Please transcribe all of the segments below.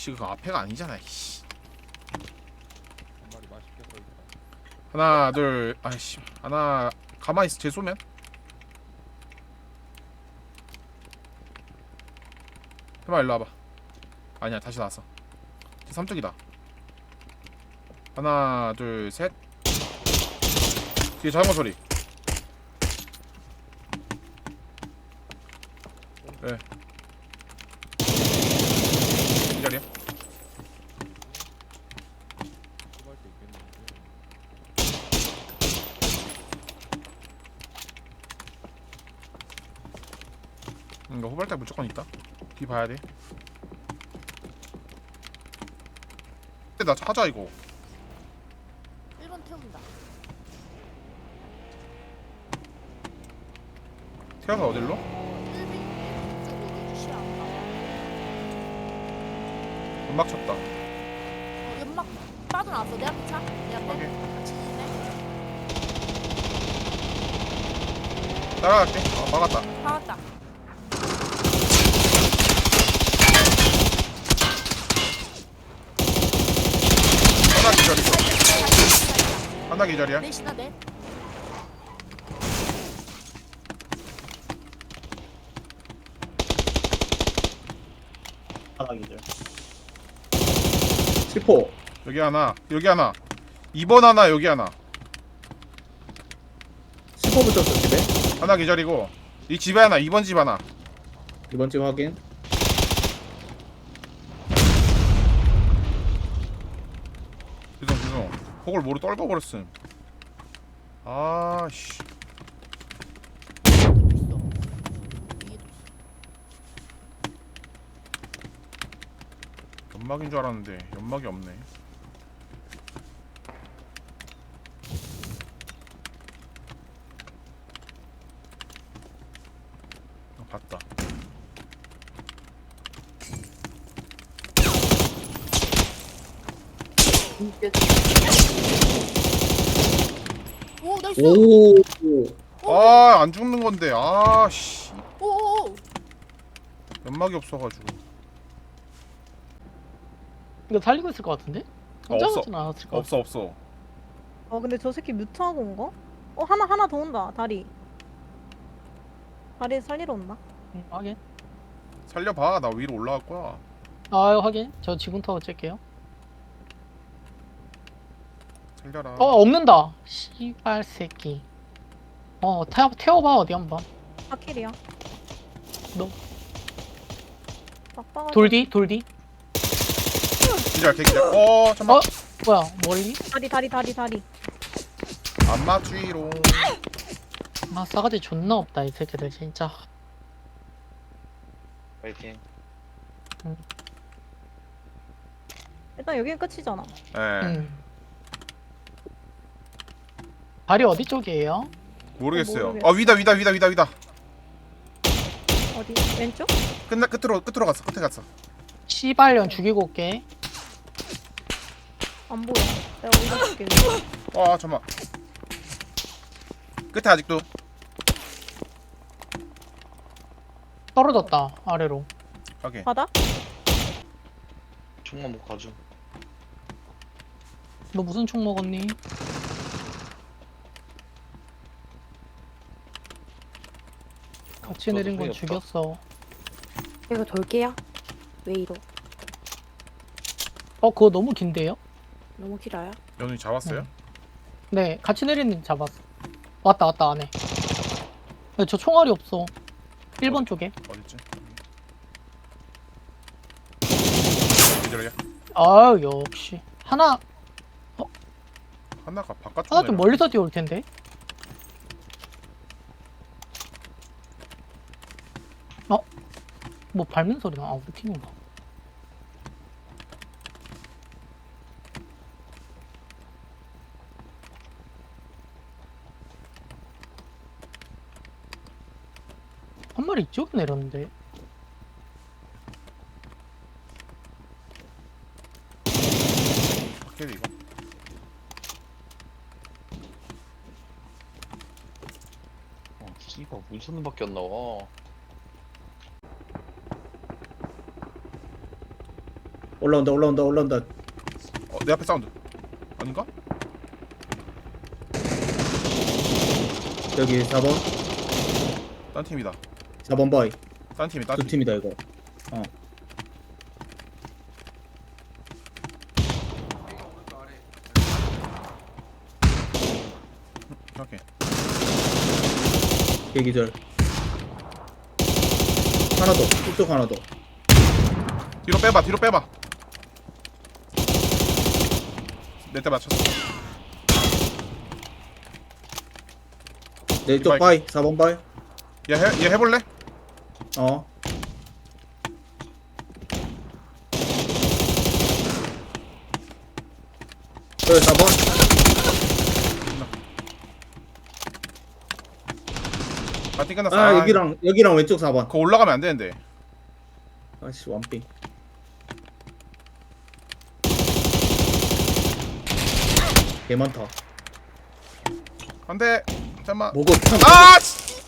씨 그거 앞에가 아니잖아 씨. 하나 둘 아이씨. 하나 가만히 있어 쟤 쏘면. 해봐 일로 와봐. 아니야 다시 나왔어. 쟤 삼쪽이다. 하나 둘 셋. 뒤에 자전거 소리 네. 이 자리야 수고할 때 있겠는데. 응, 이거 후발대 무조건 있다. 뒤 봐야 돼. 근데 나 찾아 이거. 1번 태운다. 태어서 어딜로? 1번 쪽으로 주시야 한다. 연막 쳤다. 연막 빠져나왔어. 내 앞에 차? 내 앞에? 오케이. 같이 있네. 따라갈게. 어, 막았다. 박았다. 하나 기절이고. 하나 기절이야. 넷이나 넷. 바닥이죠. 10호. 여기 하나. 여기 하나. 2번 하나 여기 하나. 10호 붙였어, 집에. 하나 기절이고. 이 집에 하나. 2번 집 하나. 이번 집 확인. 폭을 모르 떨궈 버렸음. 아씨. 연막인 줄 알았는데 연막이 없네. 어, 봤다. 오 나이스. 오. 아 안 죽는 건데 아 씨 오 오 오. 연막이 없어가지고 이거 살리고 있을 것 같은데? 어, 혼자 없어. 않았을 것. 없어 없어 어 근데 저 새끼 뮤트하고 온 거? 어 하나 하나 더 온다 다리 다리 살리러 온다 응, 확인. 살려봐 나 위로 올라갈 거야 아 확인. 저 지금 타워 찰게요. 살려라 어 없는다. 씨발 새끼. 어 태워 태워봐 어디 한번. 파킬이야 너. 빡빡하게 돌디 돌디. 기절 개기절 어 잠깐 어? 뭐야 멀리? 다리 다리 다리 다리 안 맞주이로 아 싸가지 존나 없다 이 새끼들 진짜. 파이팅. 일단 여기는 끝이잖아 예 음. 발이 어디 쪽이에요? 모르겠어요 모르겠어. 아 위다 위다 위다 위다 위다 어디 왼쪽? 끝나 끝으로 끝으로 갔어 끝에 갔어 씨발년 죽이고 올게. 안 보여 내가 올려줄게 아 잠만 끝에 아직도 떨어졌다 아래로. 오케이 바닥? 총만 못 가져. 너 무슨 총 먹었니? 같이 내린 건 없다. 죽였어. 이거 돌게요. 왜 이러? 어 그거 너무 긴데요? 너무 길어요? 연우이 잡았어요? 네, 같이 내리는 잡았어. 왔다, 왔다, 안에. 야, 저 총알이 없어. 1번 쪽에. 어딨지? 기절이야 아 역시. 하나, 하나가 바깥쪽 하나 좀 멀리서 뛰어올 텐데. 뭐 밟는 소리 나. 아, 우리 팀인가? 한 마리 이쪽에 내렸는데. 밖에 이거 어, 씨발 문선밖에 안 나와. 올라온다 올라온다 올라온다 어, 내 앞에 사운드. 아닌가? 여기 4번 딴 팀이다. 4번 바이 딴 팀이 딴 두 팀. 팀이다 이거 어 오케이. 계기절 하나 더 이쪽 하나 더 뒤로 빼봐. 뒤로 빼봐. 내 때 맞췄어. 내 이쪽 바이. 바이 4번 바이 얘, 해, 얘 해볼래? 어 여기 4번 파티 끝났어. 아 여기랑 여기랑 왼쪽 4번 그거 올라가면 안 되는데. 아씨 완빙 개 많다 안 돼. 잠깐만. 먹어 아! 씨!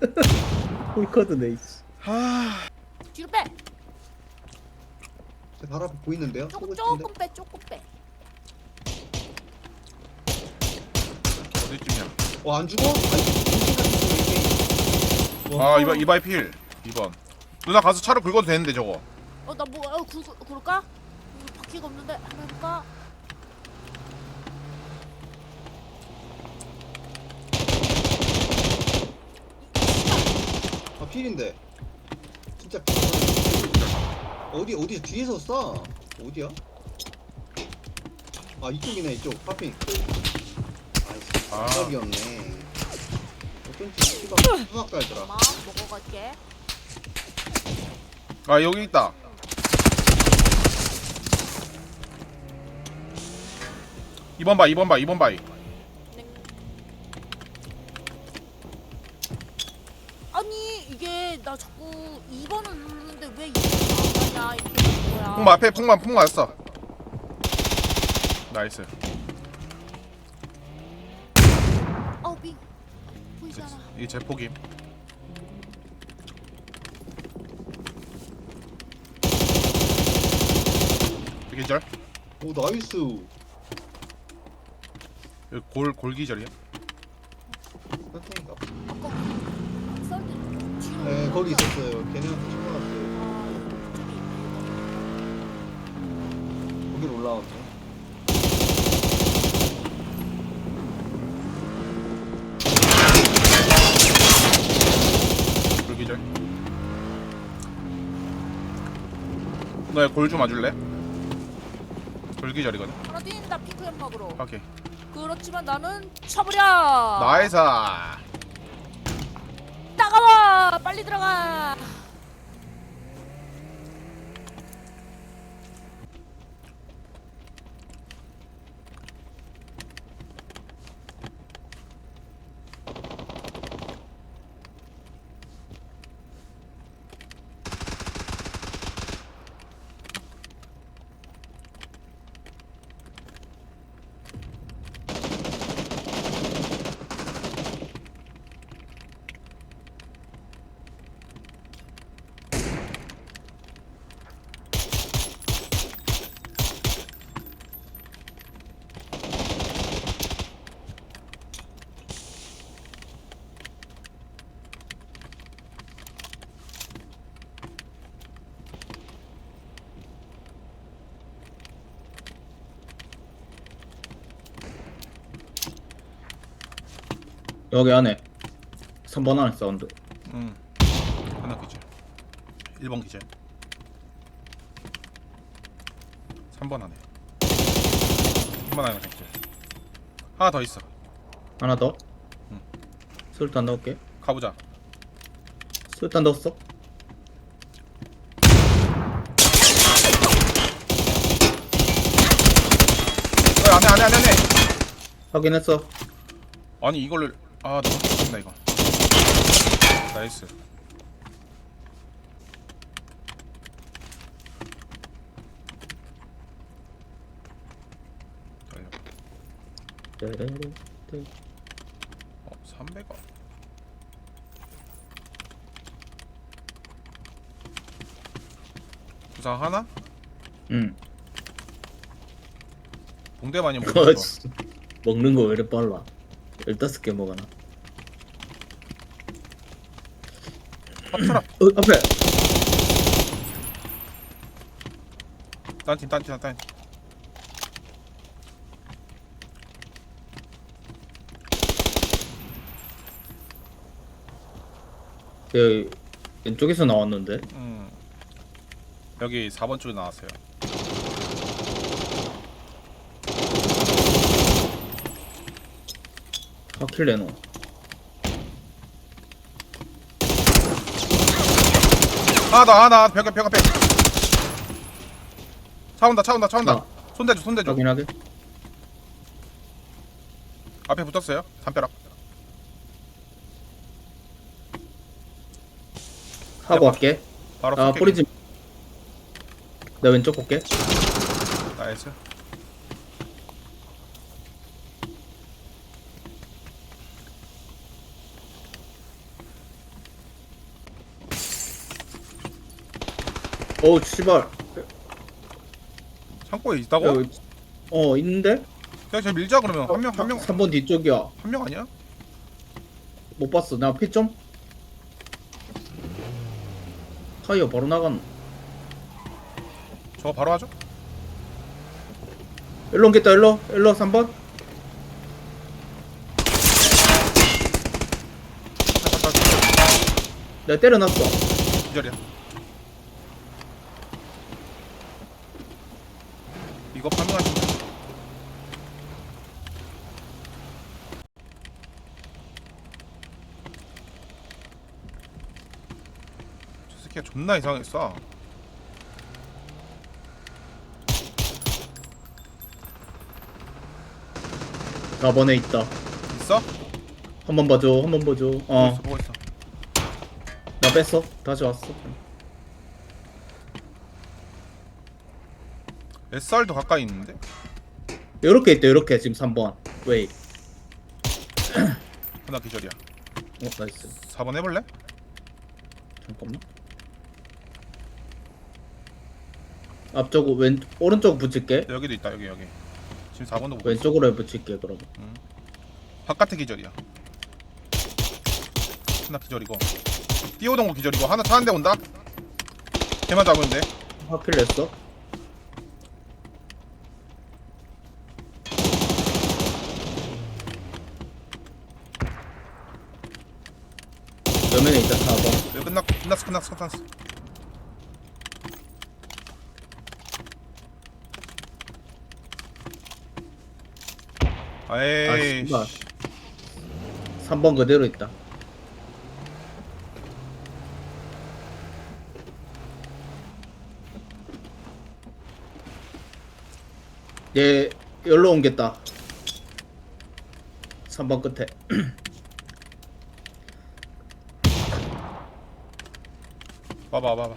홀커드네 이씨 아. 뒤로 빼. 제 바로 앞에 보이는데요? 조금? 조금 빼. 조금 빼. 어디쯤이야? 어, 안 죽어? 아, 이바 이바이 필. 2번. 누나 가서 차로 긁어도 되는데 저거. 어, 나 뭐, 어, 그, 그럴까? 이거 바퀴가 없는데 한번 해볼까? 필인데. 진짜 필. 어디, 어디, 뒤에서 쏴. 어디야? 아, 이쪽이네, 이쪽. 파핑. 아. 아이씨, 기억이었네. 어쩐지 수박, 수박 깔더라. 엄마 먹어갈게. 아, 여기 있다. 이번 바이, 이번 바이, 이번 바이. 아니 이게 나 자꾸 2번을 누르는데 왜 2번이 안 가냐 이렇게 되는 거야. 풍마 앞에 풍마 풍마 왔어. 나이스. 아우 빙 보이지 않아. 이게 제 포김. 기절. 오, 나이스. 여기 골 골기절이야. 네, 거기 있었어요. 걔네한테 쳐받았어요. 아, 거기로 올라왔네. 골기절. 너의 골좀 와줄래? 골기절이거든. 하나 뛴다 핑크 연 막으로. 오케이. 그렇지만 나는 쳐버려. 나이스. 빨리 들어가. 여기 안에 3번 안에 사운드 응. 하나 기절. 1번 기절. 3번 안에. 3번 안에 기절. 하나 더 있어. 하나 더 응. 술탄 넣을게 가보자. 술탄 넣었어 어, 안해 안해 안해 안해. 확인했어 아니 이걸로 아 너무 좋다 이거. 나이스. 달려. 어 300원. 부상 하나? 응. 봉대 많이 먹고 그거 싶어. 먹는 거 왜 이렇게 빨라? 15개 먹어놔. 합쳐라. 어, 앞에! 딴팀 딴팀 딴팀. 여기 왼쪽에서 나왔는데? 음. 여기 4번 쪽에 나왔어요. 하킬 내놓. 하나 하나 벽 앞에 벽 앞에. 차 온다 차 온다 차 온다. 아. 손대줘 손대줘. 확인하게. 앞에 붙었어요. 담벼락. 하고 갈게. 바로 아, 쏠게. 뿌리지. 나 왼쪽 볼게. 나이스. 어우, 씨발. 창고에 있다고? 여기, 어, 있는데? 저 밀자 그러면 한 명 한 명 한 명 3번 뒤쪽이야. 아니야? 못 봤어. 나피 좀? 타이어 바로 나간. 저거 바로 하죠? 일로 옮겼다, 일로. 일로 3번. 내가 때려놨어. 기절이야. 이거 판명하신다. 존나 이상했어. 사 번에 있다. 있어? 한 번 봐줘, 한 번 봐줘. 보고 어, 있어, 보고 있어. 나 뺐어. 다시 왔어. SR도 가까이 있는데? 요렇게 있다, 요렇게. 지금 3번. 웨이. 하나 기절이야. 어, 나이스. 4번 해볼래? 잠깐만. 앞쪽, 왼, 오른쪽 붙일게. 여기도 있다, 여기, 여기. 지금 4번도 보고 있어. 왼쪽으로 붙일게, 그럼. 바깥에 기절이야. 하나 기절이고. 뛰어오던 거 기절이고. 하나 차 한 대 온다? 걔만 잡으면 돼. 하필 냈어. 여면에 있다, 4번. 여기 끝났, 끝났어, 끝났어, 끝났어. 에이, 씨발. 3번 그대로 있다. 얘, 열로 옮겼다. 3번 끝에. 봐봐, 봐봐.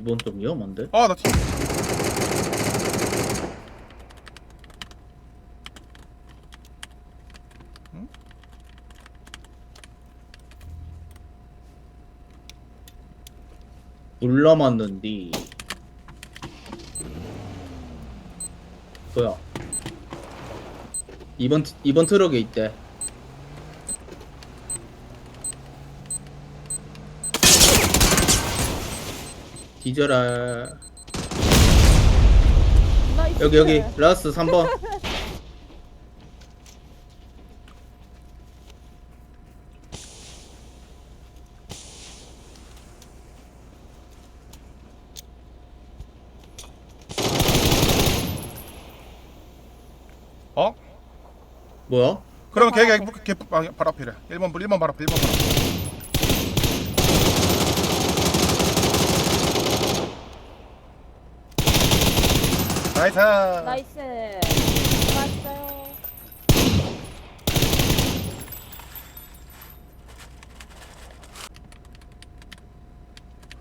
이번 좀 위험한데? 아, 나 팀. 물 남았는디. 뭐야? 이번 이번 트럭에 있대. 뒤져라. 나이스. 여기 여기 라스 3번. 어? 뭐야? 그러면 걔, 걔, 걔, 걔 아, 바로 앞이래. 1번, 1번 바로 앞, 1번 바로 앞. 나이스. 나이스. 맞았어요.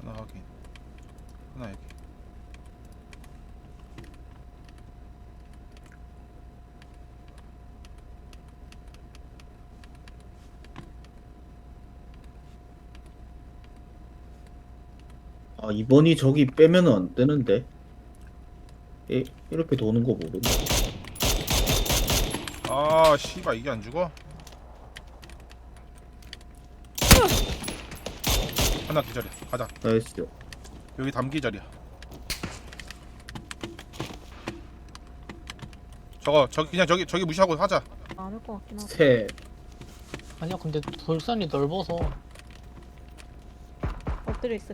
하나 확인. 하나 여기. 아 이번이 저기 빼면은 안 되는데 이, 이렇게 도는 거 모르네. 아 씨발 이게 안 죽어? 하나 기절이야 가자. 나이스. 여기 담기절이야. 저거 저기 그냥 저기 저기 무시하고 하자. 많을 것 같긴 하다. 셋 아니야 근데 돌산이 넓어서. 엎드려 있어.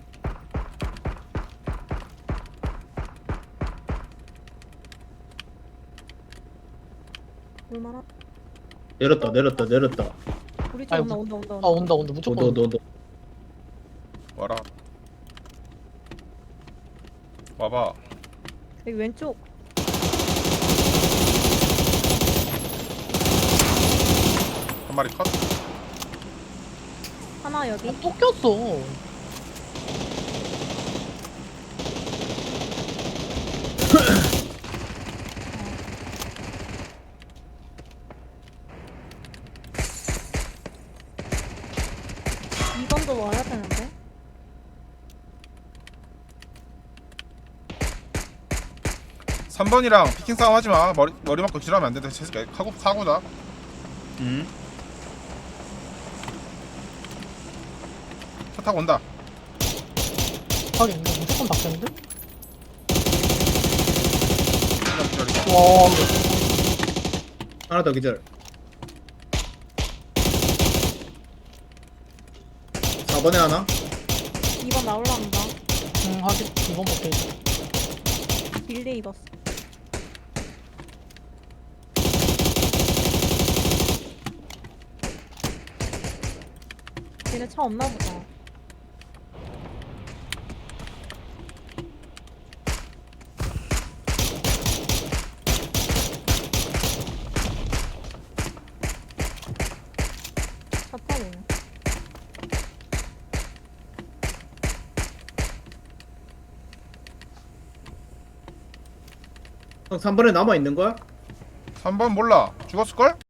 얼마나? 내렸다 내렸다 내렸다 우리 쪽 아이고. 온다 온다 온다 아 온다. 온다 온다 무조건 온다. 너너너 와라 와봐 여기 왼쪽. 한 마리 컷 하나 여기. 아, 또 꼈어 이번도 와야 되는데. 삼번이랑 피킹 싸움 하지 마 머리 머리 맞고 지랄하면 안 된다 새끼 사고 사고다 응? 차 타고 온다 하긴 이거 무조건? 그냥 기절이야. 와 하나 더 기절 4번에 하나 2번 나올란다. 응 하긴 이번 먹게 빌리 입었어. 얘네 차 없나 보다. 차 타고 오네. 형 3번에 남아 있는 거야? 3번 몰라 죽었을걸?